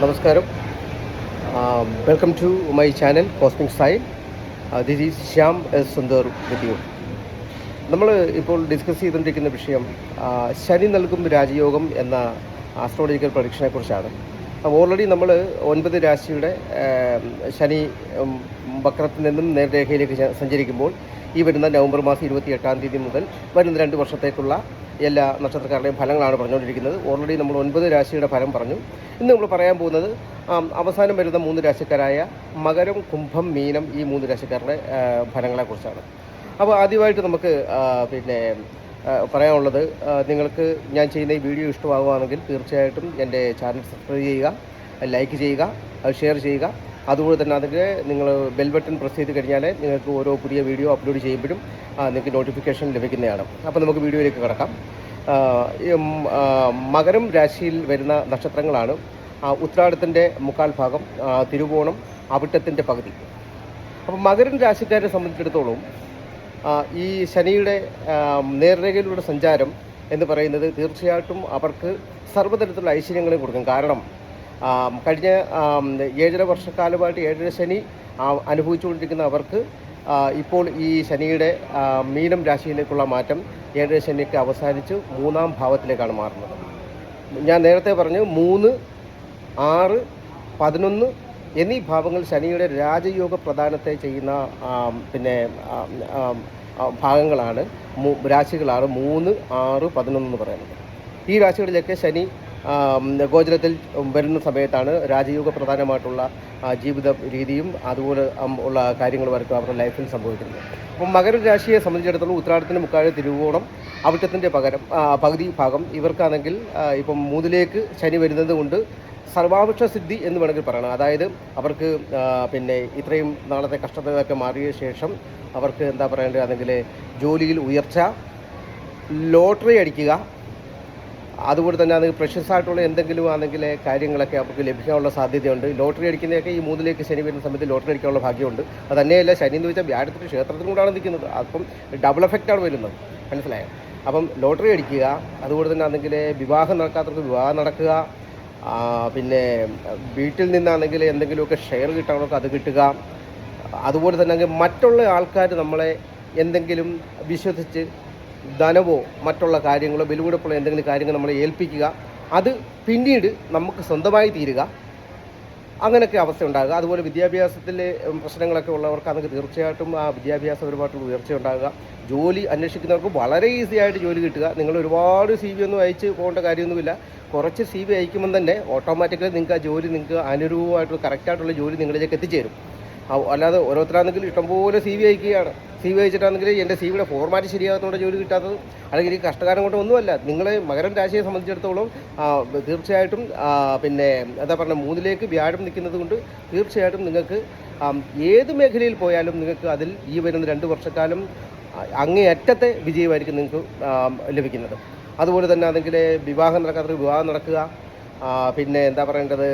നമസ്കാരം. Welcome to my channel cosmic sign this is Shyam S Sundar വിദ്യു നമ്മൾ ഇപ്പോൾ discuss ചെയ്തുകൊണ്ടിരിക്കുന്ന വിഷയം ശനി നൽകും രാജയോഗം എന്ന ആസ്ട്രോളജിക്കൽ പ്രൊഡിക്ഷനെ കുറിച്ചാണ്. അപ്പോൾ ഓൾറെഡി നമ്മൾ ഒൻപത് രാശിയുടെ ശനി വക്രത്തിൽ നിന്നും നേർരേഖയിലേക്ക് സഞ്ചരിക്കുമ്പോൾ ഈ വരുന്ന നവംബർ മാസം ഇരുപത്തി എട്ടാം തീയതി മുതൽ വരുന്ന രണ്ട് വർഷത്തേക്കുള്ള എല്ലാ നക്ഷത്രക്കാരുടെയും ഫലങ്ങളാണ് പറഞ്ഞുകൊണ്ടിരിക്കുന്നത്. ഓൾറെഡി നമ്മൾ ഒൻപത് രാശിയുടെ ഫലം പറഞ്ഞു. ഇന്ന് നമ്മൾ പറയാൻ പോകുന്നത് അവസാനം വരുന്ന മൂന്ന് രാശിക്കാരായ മകരം കുംഭം മീനം ഈ മൂന്ന് രാശിക്കാരുടെ ഫലങ്ങളെക്കുറിച്ചാണ്. അപ്പോൾ ആദ്യമായിട്ട് നമുക്ക് പിന്നെ പറയാനുള്ളത് നിങ്ങൾക്ക് ഞാൻ ചെയ്യുന്ന ഈ വീഡിയോ ഇഷ്ടമാകുകയാണെങ്കിൽ തീർച്ചയായിട്ടും എന്റെ ചാനൽ സബ്സ്ക്രൈബ് ചെയ്യുക ലൈക്ക് ചെയ്യുക ഷെയർ ചെയ്യുക. അതുപോലെ തന്നെ അതിൽ നിങ്ങൾ ബെൽ ബട്ടൺ പ്രസ് ചെയ്ത് കഴിഞ്ഞാൽ നിങ്ങൾക്ക് ഓരോ പുതിയ വീഡിയോ അപ്ലോഡ് ചെയ്യുമ്പോഴും നിങ്ങൾക്ക് നോട്ടിഫിക്കേഷൻ ലഭിക്കുന്നതാണ്. അപ്പോൾ നമുക്ക് വീഡിയോയിലേക്ക് കിടക്കാം. മകരം രാശിയിൽ വരുന്ന നക്ഷത്രങ്ങളാണ്. ഉത്രാടത്തിന്റെ മുക്കാൽ ഭാഗം തിരുവോണം അവിട്ടത്തിന്റെ പകുതി. അപ്പം മകരൻ രാശിക്കാരെ സംബന്ധിച്ചിടത്തോളം ഈ ശനിയുടെ നേർരേഖയിലൂടെ സഞ്ചാരം എന്ന് പറയുന്നത് തീർച്ചയായിട്ടും അവർക്ക് സർവതരത്തിലുള്ള ഐശ്വര്യങ്ങളെ കൊടുക്കും. കാരണം കഴിഞ്ഞ ഏഴര വർഷക്കാലമായിട്ട് ഏഴര ശനി അനുഭവിച്ചുകൊണ്ടിരിക്കുന്ന അവർക്ക് ഇപ്പോൾ ഈ ശനിയുടെ മീനം രാശിയിലേക്കുള്ള മാറ്റം ഏഴര ശനിക്ക് അവസാനിച്ച് മൂന്നാം ഭാവത്തിലേക്കാണ് മാറുന്നത്. ഞാൻ നേരത്തെ പറഞ്ഞു മൂന്ന് ആറ് പതിനൊന്ന് എന്നീ ഭാവങ്ങൾ ശനിയുടെ രാജയോഗ പ്രധാനത്തെ ചെയ്യുന്ന പിന്നെ ഭാഗങ്ങളാണ് രാശികളാണ് മൂന്ന് ആറ് പതിനൊന്ന് എന്ന് പറയുന്നത്. ഈ രാശികളിലൊക്കെ ശനി ഗോചരത്തിൽ വരുന്ന സമയത്താണ് രാജയോഗ പ്രധാനമായിട്ടുള്ള ജീവിത രീതിയും അതുപോലെ ഉള്ള കാര്യങ്ങളുമായിരിക്കും അവരുടെ ലൈഫിൽ സംഭവിക്കുന്നത് അപ്പം മകരരാശിയെ സംബന്ധിച്ചിടത്തോളം ഉത്രാടത്തിന് മുക്കാഴ് തിരുവോണം അവിട്ടത്തിന്റെ പകരം പകുതി ഭാഗം ഇവർക്കാണെങ്കിൽ ഇപ്പം മൂന്നിലേക്ക് ശനി വരുന്നത് കൊണ്ട് സർവാപക്ഷ സിദ്ധി എന്ന് വേണമെങ്കിൽ പറയണം. അതായത് അവർക്ക് പിന്നെ ഇത്രയും നാളത്തെ കഷ്ടതകളൊക്കെ മാറിയ ശേഷം അവർക്ക് എന്താ പറയേണ്ടത്? അല്ലെങ്കിൽ ജോലിയിൽ ഉയർച്ച ലോട്ടറി അടിക്കുക അതുപോലെ തന്നെ അത് പ്രഷ്യസ് ആയിട്ടുള്ള എന്തെങ്കിലും ആണെങ്കിൽ കാര്യങ്ങളൊക്കെ അവർക്ക് ലഭിക്കാനുള്ള സാധ്യതയുണ്ട്. ലോട്ടറി അടിക്കുന്നതൊക്കെ ഈ മൂന്നിലേക്ക് ശനി വരുന്ന സമയത്ത് ലോട്ടറി അടിക്കാനുള്ള ഭാഗ്യമുണ്ട്. അത് തന്നെയല്ല ശനി എന്ന് വെച്ചാൽ വ്യാഴത്തിൽ ക്ഷേത്രത്തിനും കൂടാണ് നിൽക്കുന്നത്. അപ്പം ഡബിൾ എഫക്റ്റാണ് വരുന്നത്. മനസ്സിലായോ? അപ്പം ലോട്ടറി അടിക്കുക അതുപോലെ തന്നെ ആണെങ്കിൽ വിവാഹം നടക്കാത്തവർക്ക് വിവാഹം നടക്കുക പിന്നെ വീട്ടിൽ നിന്നാണെങ്കിൽ എന്തെങ്കിലുമൊക്കെ ഷെയർ കിട്ടാനൊക്കെ അത് കിട്ടുക അതുപോലെ തന്നെ മറ്റുള്ള ആൾക്കാർ നമ്മളെ എന്തെങ്കിലും വിശ്വസിച്ച് ധനവോ മറ്റുള്ള കാര്യങ്ങളോ വിലപിടിപ്പുള്ള എന്തെങ്കിലും കാര്യങ്ങൾ നമ്മളെ ഏൽപ്പിക്കുക. അത് പിന്നീട് നമുക്ക് സ്വന്തമായി തീരുക. അങ്ങനെയൊക്കെ അവസ്ഥ ഉണ്ടാകുക. അതുപോലെ വിദ്യാഭ്യാസത്തിലെ പ്രശ്നങ്ങളൊക്കെ ഉള്ളവർക്ക് അതൊക്കെ തീർച്ചയായിട്ടും ആ വിദ്യാഭ്യാസപരമായിട്ടുള്ള ഉയർച്ച ഉണ്ടാകുക. ജോലി അന്വേഷിക്കുന്നവർക്ക് വളരെ ഈസി ആയിട്ട് ജോലി കിട്ടുക. നിങ്ങൾ ഒരുപാട് സി വി ഒന്നും അയച്ച് പോകേണ്ട കാര്യമൊന്നുമില്ല. കുറച്ച് സി വി അയക്കുമ്പോൾ തന്നെ ഓട്ടോമാറ്റിക്കലി നിങ്ങൾക്ക് ആ ജോലി നിങ്ങൾക്ക് അനുരൂപമായിട്ടുള്ള കറക്റ്റായിട്ടുള്ള ജോലി നിങ്ങളിലേക്ക് എത്തിച്ചേരും. അല്ലാതെ ഓരോരുത്തരാണെങ്കിൽ ഇഷ്ടംപോലെ സി വി അയക്കുകയാണ്. സി വി അയച്ചിട്ടാണെങ്കിൽ എന്റെ സി വിയുടെ ഫോർമാറ്റ് ശരിയാകാത്തതുകൊണ്ട് ജോലി കിട്ടാത്തത് അല്ലെങ്കിൽ ഈ കഷ്ടകാലം കൊണ്ട് ഒന്നുമല്ല. നിങ്ങൾ മകരം രാശിയെ സംബന്ധിച്ചിടത്തോളം തീർച്ചയായിട്ടും പിന്നെ എന്താ പറഞ്ഞ മൂന്നിലേക്ക് വ്യാഴം നിൽക്കുന്നത് കൊണ്ട് തീർച്ചയായിട്ടും നിങ്ങൾക്ക് ഏത് മേഖലയിൽ പോയാലും നിങ്ങൾക്ക് അതിൽ ഈ വരുന്ന രണ്ട് വർഷക്കാലം അങ്ങേയറ്റത്തെ വിജയമായിരിക്കും നിങ്ങൾക്ക് ലഭിക്കുന്നത്. അതുപോലെ തന്നെ ആണെങ്കിൽ വിവാഹം നടക്കാത്ത വിവാഹം നടക്കുക പിന്നെ എന്താ പറയേണ്ടത്?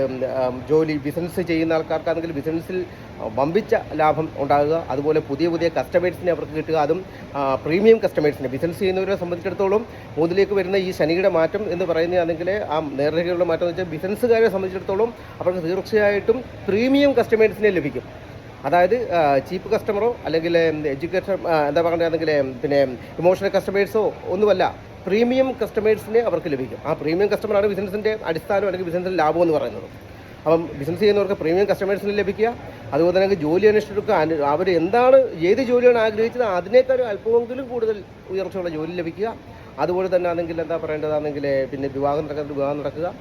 ജോലി ബിസിനസ് ചെയ്യുന്ന ആൾക്കാർക്കാണെങ്കിൽ ബിസിനസ്സിൽ വമ്പിച്ച ലാഭം ഉണ്ടാകുക. അതുപോലെ പുതിയ പുതിയ കസ്റ്റമേഴ്സിനെ അവർക്ക് കിട്ടുക. അതും പ്രീമിയം കസ്റ്റമേഴ്സിനെ ബിസിനസ് ചെയ്യുന്നവരെ സംബന്ധിച്ചിടത്തോളം മൂന്നിലേക്ക് വരുന്ന ഈ ശനിയുടെ മാറ്റം എന്ന് പറയുന്നതാണെങ്കിൽ ആ നേർരേഖയുള്ള മാറ്റം എന്ന് വെച്ചാൽ ബിസിനസ്സുകാരെ സംബന്ധിച്ചിടത്തോളം അവർക്ക് തീർച്ചയായിട്ടും പ്രീമിയം കസ്റ്റമേഴ്സിനെ ലഭിക്കും. അതായത് ചീപ്പ് കസ്റ്റമറോ അല്ലെങ്കിൽ എഡ്യൂക്കേഷൻ എന്താ പറയുകയാണെങ്കിൽ പിന്നെ ഇമോഷണൽ കസ്റ്റമേഴ്സോ ഒന്നുമല്ല. പ്രീമിയം കസ്റ്റമേഴ്സിനെ അവർക്ക് ലഭിക്കും. ആ പ്രീമിയം കസ്റ്റമറാണ് ബിസിനസ്സിന്റെ അടിസ്ഥാനം അല്ലെങ്കിൽ ബിസിനസ്സിന്റെ ലാഭം എന്ന് പറയുന്നത്. അപ്പം ബിസിനസ് ചെയ്യുന്നവർക്ക് പ്രീമിയം കസ്റ്റമേഴ്സിന് ലഭിക്കുക. അതുപോലെ തന്നെ ജോലി അന്വേഷിച്ചെടുക്കുക. അവർ എന്താണ് ഏത് ജോലിയാണ് ആഗ്രഹിച്ചത് അതിനേക്കാൾ അല്പമെങ്കിലും കൂടുതൽ ഉയർച്ചയുള്ള ജോലി ലഭിക്കുക. അതുപോലെ തന്നെ ആണെങ്കിൽ എന്താ പറയേണ്ടതാണെങ്കിൽ പിന്നെ വിവാഹം നടക്കുന്നത് വിവാഹം നടക്കുക.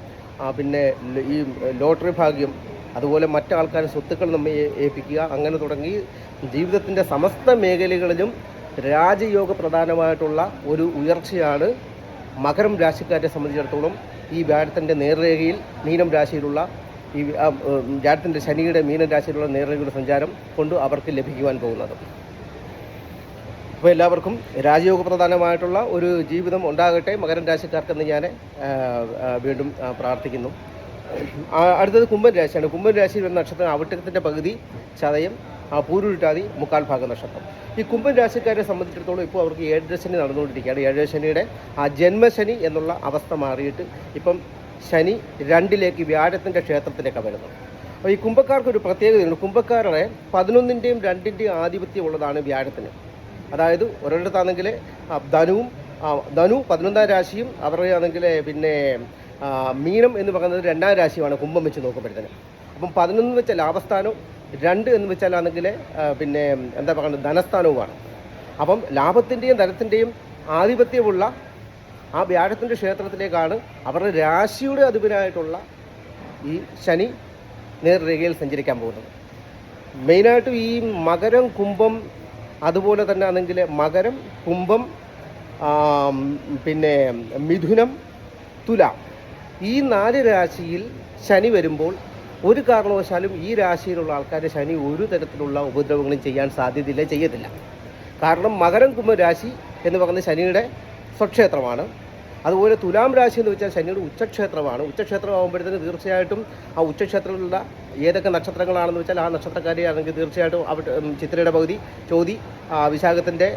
പിന്നെ ഈ ലോട്ടറി ഭാഗ്യം അതുപോലെ മറ്റാൾക്കാർ സ്വത്തുക്കൾ നമ്മെ ഏ- ഏൽപ്പിക്കുക. അങ്ങനെ തുടങ്ങി ജീവിതത്തിന്റെ സമസ്ത മേഖലകളിലും രാജയോഗ പ്രധാനമായിട്ടുള്ള ഒരു ഉയർച്ചയാണ് മകരം രാശിക്കാരെ സംബന്ധിച്ചിടത്തോളം ഈ വ്യാഴത്തിന്റെ നേർരേഖയിൽ മീനം രാശിയിലുള്ള ഈ വ്യാഴത്തിന്റെ ശനിയുടെ മീനം രാശിയിലുള്ള നേർരേഖയുടെ സഞ്ചാരം കൊണ്ട് അവർക്ക് ലഭിക്കുവാൻ പോകുന്നത്. അപ്പോൾ എല്ലാവർക്കും രാജയോഗ പ്രധാനമായിട്ടുള്ള ഒരു ജീവിതം ഉണ്ടാകട്ടെ. മകരം രാശിക്കാർക്കെന്ന് ഞാൻ വീണ്ടും പ്രാർത്ഥിക്കുന്നു. അടുത്തത് കുംഭൻ രാശിയാണ്. കുംഭൻ രാശിയിൽ വരുന്ന നക്ഷത്രം അവിട്ടകത്തിന്റെ പകുതി ചതയം ആ പൂരുരുട്ടാതി മുക്കാൽ ഭാഗം നക്ഷത്രം. ഈ കുംഭൻ രാശിക്കാരെ സംബന്ധിച്ചിടത്തോളം ഇപ്പോൾ അവർക്ക് ഏഴര ശനി നടന്നുകൊണ്ടിരിക്കുകയാണ്. ഏഴര ശനിയുടെ ആ ജന്മശനി എന്നുള്ള അവസ്ഥ മാറിയിട്ട് ഇപ്പം ശനി രണ്ടിലേക്ക് വ്യാഴത്തിന്റെ ക്ഷേത്രത്തിലേക്കാണ് വരുന്നത് അപ്പോൾ ഈ കുംഭക്കാർക്ക് ഒരു പ്രത്യേകതയുണ്ട്. കുംഭക്കാരുടെ പതിനൊന്നിന്റെയും രണ്ടിന്റെയും ആധിപത്യം ഉള്ളതാണ് വ്യാഴത്തിന്. അതായത് ഒരിടത്താണെങ്കിൽ ധനുവും ധനു പതിനൊന്നാം രാശിയും അവരുടെ ആണെങ്കിൽ പിന്നെ മീനം എന്ന് പറയുന്നത് രണ്ടാം രാശിയുമാണ് കുംഭം വെച്ച് നോക്കുമ്പോഴത്തേന്. അപ്പം പതിനൊന്ന് വെച്ച ലാഭസ്ഥാനവും രണ്ട് എന്ന് വെച്ചാലാണെങ്കിൽ പിന്നെ എന്താ പറയുക ധനസ്ഥാനവുമാണ്. അപ്പം ലാഭത്തിന്റെയും ധനത്തിന്റെയും ആധിപത്യമുള്ള ആ വ്യാഴത്തിന്റെ ക്ഷേത്രത്തിലേക്കാണ് അവരുടെ രാശിയുടെ അധിപനായിട്ടുള്ള ഈ ശനി നേർരേഖയിൽ സഞ്ചരിക്കാൻ പോകുന്നത്. മെയിനായിട്ടും ഈ മകരം കുംഭം അതുപോലെ തന്നെ ആണെങ്കിൽ മകരം കുംഭം പിന്നെ മിഥുനം തുലാം. ഈ നാല് രാശിയിൽ ശനി വരുമ്പോൾ ഒരു കാരണവശാലും ഈ രാശിയിലുള്ള ആൾക്കാരെ ശനി ഒരു തരത്തിലുള്ള ഉപദ്രവങ്ങളും ചെയ്യാൻ സാധ്യതയില്ല ചെയ്യത്തില്ല. കാരണം മകരം കുംഭരാശി എന്ന് പറയുന്നത് ശനിയുടെ സ്വക്ഷേത്രമാണ്. അതുപോലെ തുലാം രാശി എന്ന് വെച്ചാൽ ശനിയുടെ ഉച്ചക്ഷേത്രമാണ്. ഉച്ചക്ഷേത്രം ആകുമ്പോഴത്തേന് തീർച്ചയായിട്ടും ആ ഉച്ചക്ഷേത്രത്തിലുള്ള ഏതൊക്കെ നക്ഷത്രങ്ങളാണെന്ന് വെച്ചാൽ ആ നക്ഷത്രക്കാരെ ആണെങ്കിൽ തീർച്ചയായിട്ടും അവിടെ ചിത്രയുടെ പകുതി ചോതി വിശാഖത്തിന്റെ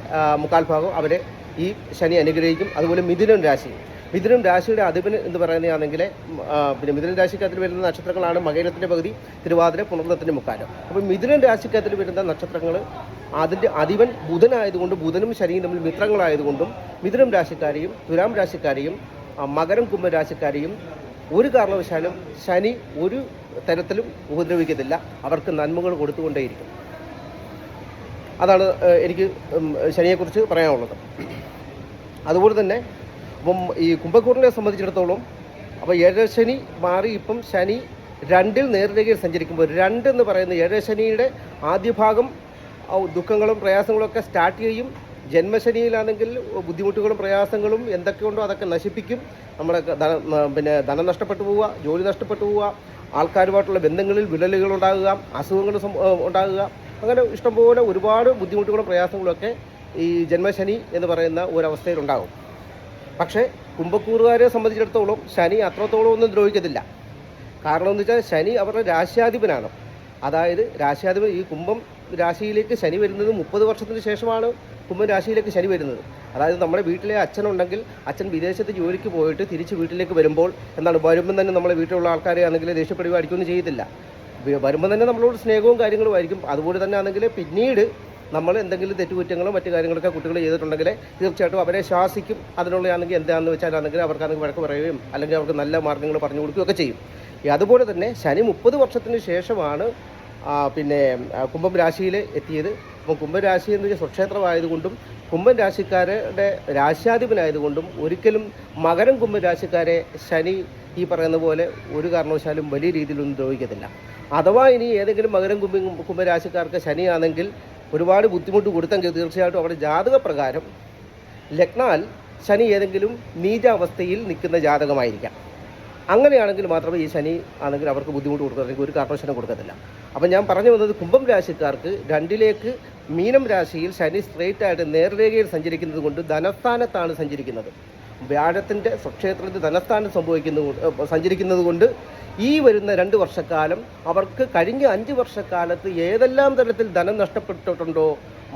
മുക്കാൽ ഭാഗം അവരെ ഈ ശനി അനുഗ്രഹിക്കും. അതുപോലെ മിഥുനം രാശി മിഥുനം രാശിയുടെ അധിപൻ എന്ന് പറയുന്നതാണെങ്കിൽ ഉം, പിന്നെ മിഥുനം രാശിക്കകത്തിൽ വരുന്ന നക്ഷത്രങ്ങളാണ് മകരത്തിന്റെ പകുതി തിരുവാതിര പുണർന്നത്തിന്റെ മുക്കാലം. അപ്പോൾ മിഥുനം രാശിക്കകത്തിൽ വരുന്ന നക്ഷത്രങ്ങൾ അതിന്റെ അധിപൻ ബുധനായതുകൊണ്ട് ബുധനും ശനിയും തമ്മിൽ മിത്രങ്ങളായതുകൊണ്ടും മിഥുനം രാശിക്കാരെയും തുലാം രാശിക്കാരെയും മകരം കുംഭ രാശിക്കാരെയും ഒരു കാരണവശാലും ശനി ഒരു തരത്തിലും ഉപദ്രവിക്കത്തില്ല. അവർക്ക് നന്മകൾ കൊടുത്തുകൊണ്ടേയിരിക്കും. അതാണ് എനിക്ക് ശനിയെക്കുറിച്ച് പറയാനുള്ളത്. അതുപോലെ തന്നെ അപ്പം ഈ കുംഭക്കൂറിനെ സംബന്ധിച്ചിടത്തോളം അപ്പോൾ ഏഴര ശനി മാറി ഇപ്പം ശനി രണ്ടിൽ നേർരേഖയിൽ സഞ്ചരിക്കുമ്പോൾ രണ്ട് എന്ന് പറയുന്ന ഏഴര ശനിയുടെ ആദ്യ ഭാഗം ദുഃഖങ്ങളും പ്രയാസങ്ങളും ഒക്കെ സ്റ്റാർട്ട് ചെയ്യും. ജന്മശനിയിലാണെങ്കിൽ ബുദ്ധിമുട്ടുകളും പ്രയാസങ്ങളും എന്തൊക്കെയുണ്ടോ അതൊക്കെ നശിപ്പിക്കും. നമ്മുടെ പിന്നെ ധനം നഷ്ടപ്പെട്ടു പോവുക ജോലി നഷ്ടപ്പെട്ടു പോവുക ആൾക്കാരുമായിട്ടുള്ള ബന്ധങ്ങളിൽ വിള്ളലുകൾ ഉണ്ടാകുക അസുഖങ്ങൾ ഉണ്ടാകുക. അങ്ങനെ ഇഷ്ടംപോലെ ഒരുപാട് ബുദ്ധിമുട്ടുകളും പ്രയാസങ്ങളും ഒക്കെ ഈ ജന്മശനി എന്ന് പറയുന്ന ഒരവസ്ഥയിലുണ്ടാകും പക്ഷേ കുംഭക്കൂറുകാരെ സംബന്ധിച്ചിടത്തോളം ശനി അത്രത്തോളം ഒന്നും ദ്രോഹിക്കത്തില്ല. കാരണം എന്ന് വെച്ചാൽ ശനി അവരുടെ രാശ്യാധിപനാണ്. അതായത് രാശ്യാധിപൻ ഈ കുംഭം രാശിയിലേക്ക് ശനി വരുന്നത് മുപ്പത് വർഷത്തിന് ശേഷമാണ് കുംഭം രാശിയിലേക്ക് ശനി വരുന്നത്. അതായത് നമ്മുടെ വീട്ടിലെ അച്ഛനുണ്ടെങ്കിൽ അച്ഛൻ വിദേശത്ത് ജോലിക്ക് പോയിട്ട് തിരിച്ച് വീട്ടിലേക്ക് വരുമ്പോൾ എന്താണ് വരുമ്പം തന്നെ നമ്മളെ വീട്ടിലുള്ള ആൾക്കാരെ ആണെങ്കിൽ ദേഷ്യപ്പെടുകയോ അടിക്കുകയൊന്നും ചെയ്യത്തില്ല. വരുമ്പം വരുമ്പോൾ തന്നെ നമ്മളോട് സ്നേഹവും കാര്യങ്ങളും ആയിരിക്കും. അതുപോലെ തന്നെ ആണെങ്കിൽ പിന്നീട് നമ്മൾ എന്തെങ്കിലും തെറ്റുകുറ്റങ്ങളോ മറ്റു കാര്യങ്ങളൊക്കെ കുട്ടികൾ ചെയ്തിട്ടുണ്ടെങ്കിൽ തീർച്ചയായിട്ടും അവരെ ശാസിക്കും. അതിനുള്ളതാണെങ്കിൽ എന്താണെന്ന് വെച്ചാലാണെങ്കിൽ അവർക്കാണെങ്കിൽ വഴക്ക് പറയുകയും അല്ലെങ്കിൽ അവർക്ക് നല്ല മാർഗങ്ങൾ പറഞ്ഞു കൊടുക്കുകയൊക്കെ ചെയ്യും. അതുപോലെ തന്നെ ശനി മുപ്പത് വർഷത്തിന് ശേഷമാണ് പിന്നെ കുംഭം രാശിയിൽ എത്തിയത്. അപ്പം കുംഭരാശി എന്ന് വെച്ചാൽ സ്വക്ഷേത്രമായതുകൊണ്ടും കുംഭൻ രാശിക്കാരുടെ രാശ്യാധിപനായതുകൊണ്ടും ഒരിക്കലും മകരം കുംഭൻ രാശിക്കാരെ ശനി ഈ പറയുന്ന പോലെ ഒരു കാരണവശാലും വലിയ രീതിയിലൊന്നും ദ്രോഹിക്കത്തില്ല. അഥവാ ഇനി ഏതെങ്കിലും മകരം കുംഭ കുംഭരാശിക്കാർക്ക് ശനിയാണെങ്കിൽ ഒരുപാട് ബുദ്ധിമുട്ട് കൊടുത്തെങ്കിൽ തീർച്ചയായിട്ടും അവരുടെ ജാതകപ്രകാരം ലഗ്നാൽ ശനി ഏതെങ്കിലും നീചാവസ്ഥയിൽ നിൽക്കുന്ന ജാതകമായിരിക്കാം. അങ്ങനെയാണെങ്കിൽ മാത്രമേ ഈ ശനി ആണെങ്കിൽ അവർക്ക് ബുദ്ധിമുട്ട് കൊടുക്കത്തില്ലെങ്കിൽ ഒരു കാർപ്പറേഷനും കൊടുക്കത്തില്ല. അപ്പം ഞാൻ പറഞ്ഞു വന്നത് കുംഭം രാശിക്കാർക്ക് രണ്ടിലേക്ക് മീനം രാശിയിൽ ശനി സ്ട്രെയിറ്റ് ആയിട്ട് നേർരേഖയിൽ സഞ്ചരിക്കുന്നത് കൊണ്ട് ധനസ്ഥാനത്താണ് സഞ്ചരിക്കുന്നത്. വ്യാഴത്തിന്റെ സ്വക്ഷേത്രത്തിൽ ധനസ്ഥാനം സംഭവിക്കുന്ന സഞ്ചരിക്കുന്നത് കൊണ്ട് ഈ വരുന്ന രണ്ട് വർഷക്കാലം അവർക്ക് കഴിഞ്ഞ അഞ്ച് വർഷക്കാലത്ത് ഏതെല്ലാം തരത്തിൽ ധനം നഷ്ടപ്പെട്ടിട്ടുണ്ടോ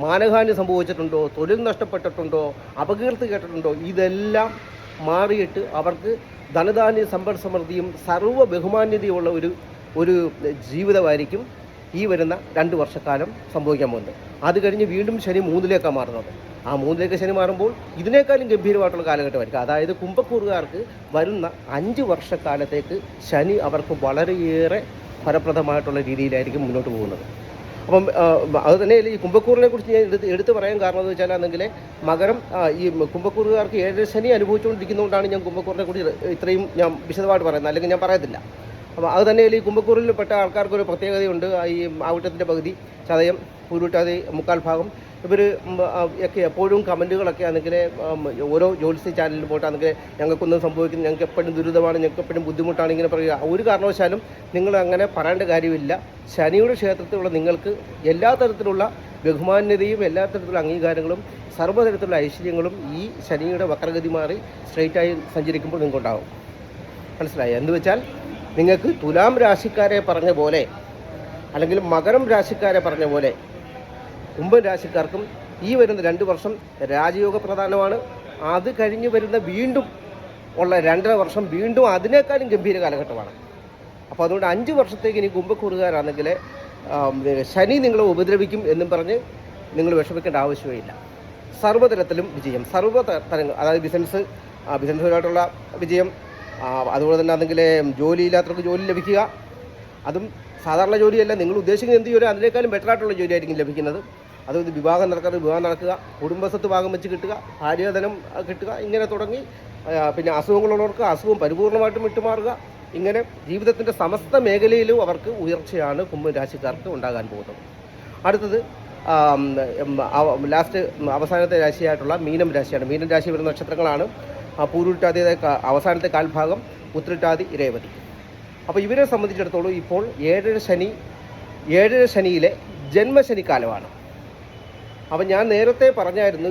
മാനഹാനി സംഭവിച്ചിട്ടുണ്ടോ തൊഴിൽ നഷ്ടപ്പെട്ടിട്ടുണ്ടോ അപകീർത്തി കേട്ടിട്ടുണ്ടോ ഇതെല്ലാം മാറിയിട്ട് അവർക്ക് ധനധാന്യ സമ്പദ് സമൃദ്ധിയും സർവ ബഹുമാന്യതയുമുള്ള ഒരു ഒരു ജീവിതമായിരിക്കും. ഈ വരുന്ന രണ്ട് വർഷക്കാലം സംഭവിക്കാൻ പോകുന്നത്. അത് കഴിഞ്ഞ് വീണ്ടും ശനി മൂന്നിലേക്കാണ് മാറുന്നത്. ആ മൂന്നിലേക്ക് ശനി മാറുമ്പോൾ ഇതിനേക്കാളും ഗംഭീരമായിട്ടുള്ള കാലഘട്ടമായിരിക്കും. അതായത് കുംഭക്കൂറുകാർക്ക് വരുന്ന അഞ്ച് വർഷക്കാലത്തേക്ക് ശനി അവർക്ക് വളരെയേറെ ഫലപ്രദമായിട്ടുള്ള രീതിയിലായിരിക്കും മുന്നോട്ട് പോകുന്നത്. അപ്പം അത് തന്നെയല്ല ഈ കുംഭക്കൂറിനെ കുറിച്ച് ഞാൻ എടുത്ത് എടുത്തു പറയാൻ കാരണം എന്ന് വെച്ചാലാണെങ്കിൽ മകരം ഈ കുംഭക്കൂറുകാർക്ക് ഏഴര ശനി അനുഭവിച്ചുകൊണ്ടിരിക്കുന്നതുകൊണ്ടാണ് ഞാൻ കുംഭക്കൂറിനെ കുറിച്ച് ഇത്രയും ഞാൻ വിശദമായിട്ട് പറയുന്നത്. അല്ലെങ്കിൽ ഞാൻ പറയത്തില്ല. അപ്പോൾ അത് തന്നെയല്ല ഈ കുംഭക്കൂറിൽപ്പെട്ട ആൾക്കാർക്കൊരു പ്രത്യേകതയുണ്ട് ആ ഈ ആവിട്ടത്തിന്റെ പകുതി ചതയം പൂരുട്ടാതി മുക്കാൽ ഭാഗം. ഇവർ ഒക്കെ എപ്പോഴും കമന്റുകളൊക്കെ ആണെങ്കിൽ ഓരോ ജോലിസി ചാനലിൽ പോയിട്ടാണെങ്കിൽ ഞങ്ങൾക്കൊന്നും സംഭവിക്കുന്നു ഞങ്ങൾക്ക് എപ്പോഴും ദുരിതമാണ് ഞങ്ങൾക്ക് എപ്പോഴും ബുദ്ധിമുട്ടാണ് ഇങ്ങനെ പറയുക. ഒരു കാരണവശാലും നിങ്ങൾ അങ്ങനെ പറയേണ്ട കാര്യമില്ല. ശനിയുടെ ക്ഷേത്രത്തിലുള്ള നിങ്ങൾക്ക് എല്ലാ തരത്തിലുള്ള ബഹുമാന്യതയും എല്ലാ തരത്തിലുള്ള അംഗീകാരങ്ങളും സർവതരത്തിലുള്ള ഐശ്വര്യങ്ങളും ഈ ശനിയുടെ വക്രഗതി മാറി സ്ട്രെയിറ്റായി സഞ്ചരിക്കുമ്പോൾ നിങ്ങൾക്കുണ്ടാകും മനസ്സിലായി? എന്ന് വെച്ചാൽ നിങ്ങൾക്ക് തുലാം രാശിക്കാരെ പറഞ്ഞ പോലെ അല്ലെങ്കിൽ മകരം രാശിക്കാരെ പറഞ്ഞ പോലെ കുംഭൻ രാശിക്കാർക്കും ഈ വരുന്ന രണ്ട് വർഷം രാജയോഗ പ്രധാനമാണ്. അത് കഴിഞ്ഞ് വരുന്ന വീണ്ടും ഉള്ള രണ്ടര വർഷം വീണ്ടും അതിനേക്കാളും ഗംഭീര കാലഘട്ടമാണ്. അപ്പോൾ അതുകൊണ്ട് അഞ്ച് വർഷത്തേക്ക് ഇനി കുംഭക്കൂറുകാരാണെങ്കിൽ ശനി നിങ്ങളെ ഉപദ്രവിക്കും എന്നും പറഞ്ഞ് നിങ്ങൾ വിഷമിക്കേണ്ട ആവശ്യമേ ഇല്ല സർവതരത്തിലും വിജയം. സർവ തരങ്ങൾ അതായത് ബിസിനസ് ബിസിനസ്സുമായിട്ടുള്ള വിജയം അതുപോലെ തന്നെ ജോലി ജോലിയില്ലാത്തവർക്ക് ജോലി ലഭിക്കുക. അതും സാധാരണ ജോലിയല്ല. നിങ്ങൾ ഉദ്ദേശിക്കുന്ന എന്ത് ജോലി അതിനേക്കാളും ബെറ്റർ ആയിട്ടുള്ള ജോലിയായിരിക്കും ലഭിക്കുന്നത്. അതുകൊണ്ട് വിവാഹം നടക്കാറ് വിവാഹം നടക്കുക കുടുംബസ്വത്ത് ഭാഗം വെച്ച് കിട്ടുക ഭാര്യാധനം കിട്ടുക ഇങ്ങനെ തുടങ്ങി. പിന്നെ അസുഖങ്ങളുള്ളവർക്ക് അസുഖം പരിപൂർണമായിട്ടും വിട്ടുമാറുക. ഇങ്ങനെ ജീവിതത്തിന്റെ സമസ്ത മേഖലയിലും അവർക്ക് ഉയർച്ചയാണ് കുംഭം രാശിക്കാർക്ക് ഉണ്ടാകാൻ പോകുന്നത്. അടുത്തത് ലാസ്റ്റ് അവസാനത്തെ രാശിയായിട്ടുള്ള മീനം രാശിയാണ്. മീനം രാശി വരുന്ന നക്ഷത്രങ്ങളാണ്. ആ, പൂരുരുട്ടാതിയുടെ ക- അവസാനത്തെ കാൽഭാഗം ഉത്രട്ടാതി രേവതി. അപ്പോൾ ഇവരെ സംബന്ധിച്ചിടത്തോളം ഇപ്പോൾ ഏഴര ശനി ഏഴര ശനിയിലെ ജന്മശനി കാലമാണ് അപ്പം ഞാൻ നേരത്തെ പറഞ്ഞായിരുന്നു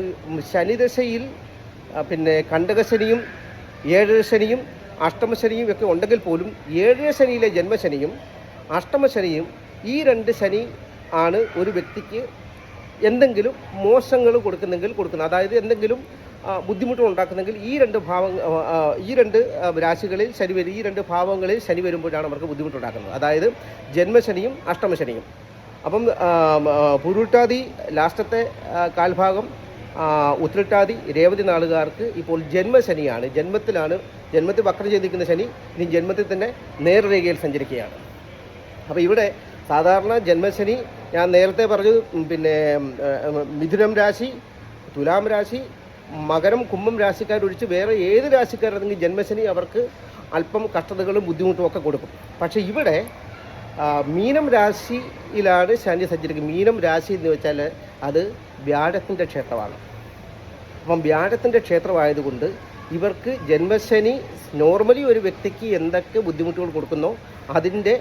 ശനിദശയിൽ പിന്നെ കണ്ടകശനിയും ഏഴര ശനിയും അഷ്ടമശനിയും ഒക്കെ ഉണ്ടെങ്കിൽ പോലും ഏഴര ശനിയിലെ ജന്മശനിയും അഷ്ടമശനിയും ഈ രണ്ട് ശനി ആണ് ഒരു വ്യക്തിക്ക് എന്തെങ്കിലും മോശങ്ങൾ കൊടുക്കുന്നെങ്കിൽ കൊടുക്കുന്നത്. അതായത് എന്തെങ്കിലും ബുദ്ധിമുട്ടുകൾ ഉണ്ടാക്കുന്നെങ്കിൽ ഈ രണ്ട് ഭാവം ആ, ആ, ഈ രണ്ട് രാശികളിൽ ശനി വരും ഈ രണ്ട് ഭാവങ്ങളിൽ ശനി വരുമ്പോഴാണ് അവർക്ക് ബുദ്ധിമുട്ടുണ്ടാക്കുന്നത്. അതായത് ജന്മശനിയും അഷ്ടമശനിയും. അപ്പം പുരുട്ടാതി ലാസ്റ്റത്തെ കാൽഭാഗം ഉത്രട്ടാതി രേവതി നാളുകാർക്ക് ഇപ്പോൾ ജന്മശനിയാണ്. ജന്മത്തിലാണ് ജന്മത്തിൽ വക്രം ചെയ്തിരിക്കുന്ന ശനി ഇനി ജന്മത്തിൽ തന്നെ നേർരേഖയിൽ സഞ്ചരിക്കുകയാണ്. അപ്പോൾ ഇവിടെ സാധാരണ ജന്മശനി ഞാൻ നേരത്തെ പറഞ്ഞു പിന്നെ മിഥുനം രാശി തുലാം രാശി മകരം കുംഭം രാശിക്കാരൊഴിച്ച് വേറെ ഏത് രാശിക്കാരാണെങ്കിൽ ജന്മശനി അവർക്ക് അല്പം കഷ്ടതകളും ബുദ്ധിമുട്ടും ഒക്കെ കൊടുക്കും. പക്ഷേ ഇവിടെ മീനം രാശിയിലാണ് ശനി സഞ്ചരിക്കുന്നത്. മീനം രാശി എന്ന് വെച്ചാൽ അത് വ്യാഴത്തിന്റെ ക്ഷേത്രമാണ്. അപ്പം വ്യാഴത്തിന്റെ ക്ഷേത്രമായതുകൊണ്ട് ഇവർക്ക് ജന്മശനി നോർമലി ഒരു വ്യക്തിക്ക് എന്തൊക്കെ ബുദ്ധിമുട്ടുകൾ കൊടുക്കുന്നോ അതിന്റെ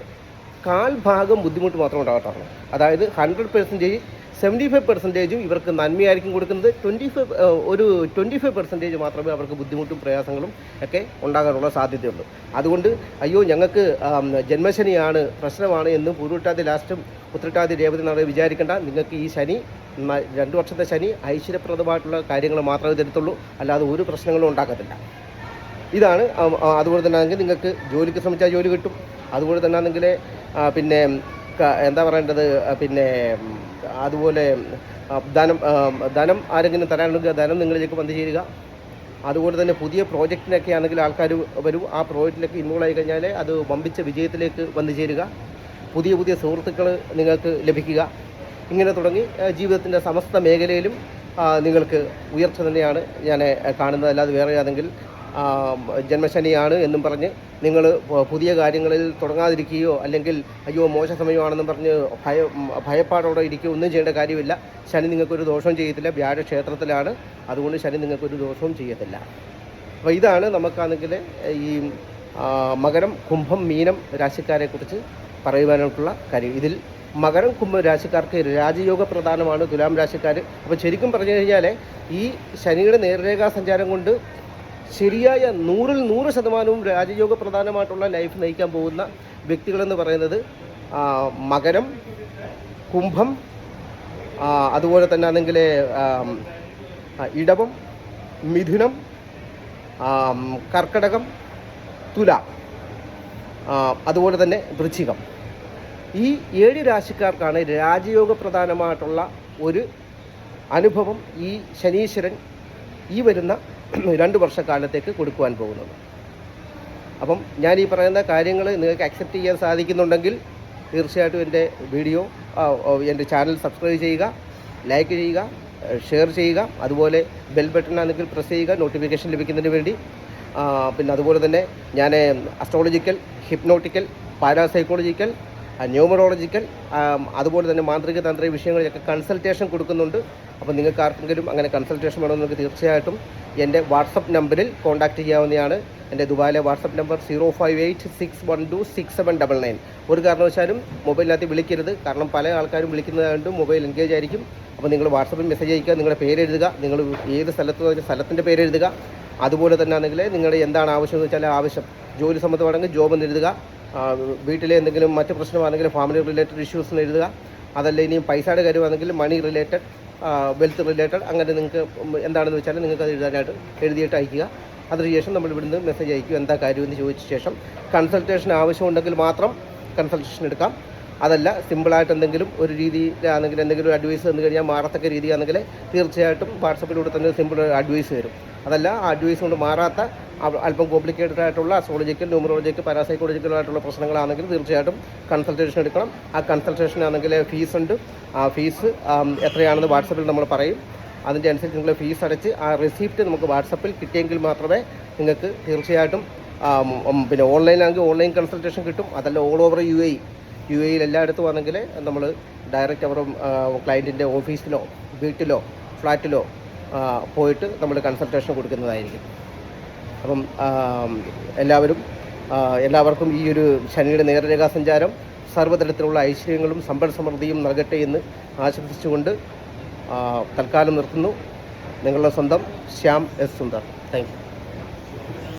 കാൽ ഭാഗം ബുദ്ധിമുട്ട് മാത്രം ഉണ്ടാകത്തുള്ളൂ അതായത് ഹൺഡ്രഡ് പെർസെന്റേജ് സെവന്റി ഫൈവ് പെർസെന്റേജും ഇവർക്ക് നന്മയായിരിക്കും കൊടുക്കുന്നത്. ട്വന്റി ഫൈവ് ഒരു ട്വന്റി ഫൈവ് പെർസെന്റേജ് മാത്രമേ അവർക്ക് ബുദ്ധിമുട്ടും പ്രയാസങ്ങളും ഒക്കെ ഉണ്ടാകാനുള്ള സാധ്യതയുള്ളൂ. അതുകൊണ്ട് അയ്യോ ഞങ്ങൾക്ക് ജന്മശനിയാണ് പ്രശ്നമാണ് എന്ന് പൂരുട്ടാതി ലാസ്റ്റും ഉത്രട്ടാതി രേവതി നാളെ വിചാരിക്കേണ്ട. നിങ്ങൾക്ക് ഈ ശനി രണ്ട് വർഷത്തെ ശനി ഐശ്വര്യപ്രദമായിട്ടുള്ള കാര്യങ്ങൾ മാത്രമേ തരത്തുള്ളൂ. അല്ലാതെ ഒരു പ്രശ്നങ്ങളും ഉണ്ടാക്കത്തില്ല. ഇതാണ് അതുപോലെ തന്നെ നിങ്ങൾക്ക് ജോലിക്ക് ശ്രമിച്ചാൽ ജോലി കിട്ടും. അതുപോലെ തന്നെ ആണെങ്കിൽ പിന്നെ എന്താ പറയേണ്ടത്? പിന്നെ അതുപോലെ ധനം ധനം ആരെങ്കിലും തരാനുണ്ടെങ്കിൽ ധനം നിങ്ങളിലേക്ക് വന്നു ചേരുക. അതുപോലെ തന്നെ പുതിയ പ്രോജക്റ്റിനൊക്കെ ആണെങ്കിൽ ആൾക്കാർ വരും. ആ പ്രോജക്റ്റിലേക്ക് ഇൻവോൾവ് ആയി കഴിഞ്ഞാൽ അത് വമ്പിച്ച വിജയത്തിലേക്ക് വന്നു ചേരുക. പുതിയ പുതിയ സുഹൃത്തുക്കൾ നിങ്ങൾക്ക് ലഭിക്കുക. ഇങ്ങനെ തുടങ്ങി ജീവിതത്തിന്റെ സമസ്ത മേഖലയിലും നിങ്ങൾക്ക് ഉയർച്ച തന്നെയാണ് ഞാൻ കാണുന്നത്. അല്ലാതെ വേറെ ഏതെങ്കിൽ ആ, ജന്മശനിയാണ് എന്നും പറഞ്ഞ് നിങ്ങൾ പുതിയ കാര്യങ്ങളിൽ തുടങ്ങാതിരിക്കുകയോ അല്ലെങ്കിൽ അയ്യോ മോശ സമയമാണെന്നും പറഞ്ഞ് ഭയ ഭയപ്പാടോടെ ഇരിക്കുകയോ ഒന്നും ചെയ്യേണ്ട കാര്യമില്ല. ശനി നിങ്ങൾക്കൊരു ദോഷവും ചെയ്യത്തില്ല. വ്യാഴ ക്ഷേത്രത്തിലാണ്. അതുകൊണ്ട് ശനി നിങ്ങൾക്കൊരു ദോഷവും ചെയ്യത്തില്ല. അപ്പോൾ ഇതാണ് നമുക്കാണെങ്കിൽ ഈ മകരം കുംഭം മീനം രാശിക്കാരെക്കുറിച്ച് പറയുവാനായിട്ടുള്ള കാര്യം. ഇതിൽ മകരം കുംഭം രാശിക്കാർക്ക് രാജയോഗ പ്രധാനമാണ്. തുലാം രാശിക്കാർ അപ്പോൾ ശരിക്കും പറഞ്ഞു കഴിഞ്ഞാൽ ഈ ശനിയുടെ നേർരേഖാ സഞ്ചാരം കൊണ്ട് ശരിയായ നൂറിൽ നൂറ് ശതമാനവും രാജയോഗ പ്രധാനമായിട്ടുള്ള ലൈഫ് നയിക്കാൻ പോകുന്ന വ്യക്തികളെന്ന് പറയുന്നത് മകരം കുംഭം അതുപോലെ തന്നെ ആണെങ്കിൽ ഇടവം മിഥുനം കർക്കടകം തുല അതുപോലെ തന്നെ വൃശ്ചികം. ഈ ഏഴ് രാശിക്കാർക്കാണ് രാജയോഗ പ്രധാനമായിട്ടുള്ള ഒരു അനുഭവം ഈ ശനീശ്വരൻ ഈ വരുന്ന രണ്ട് വർഷക്കാലത്തേക്ക് കൊടുക്കുവാൻ പോകുന്നത്. അപ്പം ഞാൻ ഈ പറയുന്ന കാര്യങ്ങൾ നിങ്ങൾക്ക് അക്സെപ്റ്റ് ചെയ്യാൻ സാധിക്കുന്നുണ്ടെങ്കിൽ തീർച്ചയായിട്ടും എന്റെ വീഡിയോ എന്റെ ചാനൽ സബ്സ്ക്രൈബ് ചെയ്യുക ലൈക്ക് ചെയ്യുക ഷെയർ ചെയ്യുക അതുപോലെ ബെൽ ബട്ടൺ ആണെങ്കിൽ പ്രസ് ചെയ്യുക നോട്ടിഫിക്കേഷൻ ലഭിക്കുന്നതിന് വേണ്ടി. പിന്നെ അതുപോലെ തന്നെ ഞാൻ അസ്ട്രോളജിക്കൽ ഹിപ്നോട്ടിക്കൽ പാരാസൈക്കോളജിക്കൽ ന്യൂമറോളജിക്കൽ അതുപോലെ തന്നെ മാന്ത്രിക തന്ത്രിക വിഷയങ്ങളിലൊക്കെ കൺസൾട്ടേഷൻ കൊടുക്കുന്നുണ്ട്. അപ്പോൾ നിങ്ങൾക്ക് ആർക്കെങ്കിലും അങ്ങനെ കൺസൾട്ടേഷൻ വേണമെന്നെങ്കിൽ തീർച്ചയായിട്ടും എന്റെ വാട്സപ്പ് നമ്പറിൽ കോൺടാക്റ്റ് ചെയ്യാവുന്നതാണ്. എന്റെ ദുബായിലെ WhatsApp number zero five eight six one two six seven double nine ഒരു കാരണവശാലും മൊബൈലിനകത്ത് വിളിക്കരുത്. കാരണം പല ആൾക്കാരും വിളിക്കുന്നതുകൊണ്ട് മൊബൈൽ എൻഗേജ് ആയിരിക്കും. അപ്പോൾ നിങ്ങൾ വാട്സപ്പിൽ മെസ്സേജ് അയക്കുക നിങ്ങളുടെ പേര് എഴുതുക നിങ്ങൾ ഏത് സ്ഥലത്ത് സ്ഥലത്തിന്റെ പേര് എഴുതുക. അതുപോലെ തന്നെ ആണെങ്കിൽ നിങ്ങളുടെ എന്താണ് ആവശ്യം എന്ന് വെച്ചാൽ ആവശ്യം. ജോലി സംബന്ധമാണെങ്കിൽ ജോബ് എന്ന് എഴുതുക. വീട്ടിലെ എന്തെങ്കിലും മറ്റ് പ്രശ്നമാണെങ്കിൽ ഫാമിലി റിലേറ്റഡ് ഇഷ്യൂസ് എന്ന് എഴുതുക. അതല്ല ഇനിയും പൈസയുടെ കാര്യമാണെങ്കിൽ മണി റിലേറ്റഡ് വെൽത്ത് റിലേറ്റഡ് അങ്ങനെ നിങ്ങൾക്ക് എന്താണെന്ന് വെച്ചാൽ നിങ്ങൾക്ക് അത് എഴുതാനായിട്ട് എഴുതിയിട്ട് അയക്കുക. അതിനുശേഷം നമ്മൾ ഇവിടുന്ന് മെസ്സേജ് അയക്കും എന്താ കാര്യമെന്ന് ചോദിച്ച ശേഷം കൺസൾട്ടേഷൻ ആവശ്യമുണ്ടെങ്കിൽ മാത്രം കൺസൾട്ടേഷൻ എടുക്കാം. അതല്ല സിമ്പിളായിട്ട് എന്തെങ്കിലും ഒരു രീതിയിലാണെങ്കിൽ എന്തെങ്കിലും അഡ്വൈസ് തന്നു കഴിഞ്ഞാൽ മാറത്തക്ക രീതിയാണെങ്കിൽ തീർച്ചയായിട്ടും വാട്സപ്പിലൂടെ തന്നെ സിമ്പിൾ അഡ്വൈസ് വരും. അതല്ല ആ അഡ്വൈസ് കൊണ്ട് മാറാത്ത അല്പം കോംപ്ലിക്കേറ്റഡ് ആയിട്ടുള്ള അസ്ട്രോളജിക്കൽ ന്യൂമറോളജിക്കൽ പാരാസൈക്കോളജിക്കൽ ആയിട്ടുള്ള പ്രശ്നങ്ങളാണെങ്കിൽ തീർച്ചയായിട്ടും കൺസൾട്ടേഷൻ എടുക്കണം. ആ കൺസൾട്ടേഷൻ ആണെങ്കിൽ ഫീസ് ഉണ്ട്. ആ ഫീസ് എത്രയാണെന്ന് വാട്സപ്പിൽ നമ്മൾ പറയും. അതിന്റെ അനുസരിച്ച് നിങ്ങൾ ഫീസ് അടച്ച് ആ റെസിപ്റ്റ് നമുക്ക് വാട്സപ്പിൽ കിട്ടിയെങ്കിൽ മാത്രമേ നിങ്ങൾക്ക് തീർച്ചയായിട്ടും പിന്നെ ഓൺലൈനാണെങ്കിൽ ഓൺലൈൻ കൺസൾട്ടേഷൻ കിട്ടും. അതല്ല all over U A U എയിൽ എല്ലായിടത്തും ആണെങ്കിൽ നമ്മൾ ഡയറക്റ്റ് അവർ ക്ലയന്റിന്റെ ഓഫീസിലോ വീട്ടിലോ ഫ്ലാറ്റിലോ പോയിട്ട് നമ്മൾ കൺസൾട്ടേഷൻ കൊടുക്കുന്നതായിരിക്കും. അപ്പം എല്ലാവരും എല്ലാവർക്കും ഈ ഒരു ശനിയുടെ നേർരേഖാ സഞ്ചാരം സർവതരത്തിലുള്ള ഐശ്വര്യങ്ങളും സമ്പൽ സമൃദ്ധിയും നൽകട്ടെ എന്ന് ആശംസിച്ചുകൊണ്ട് തൽക്കാലം നിർത്തുന്നു. നിങ്ങളുടെ സ്വന്തം ശ്യാം എസ് സുന്ദർ. താങ്ക്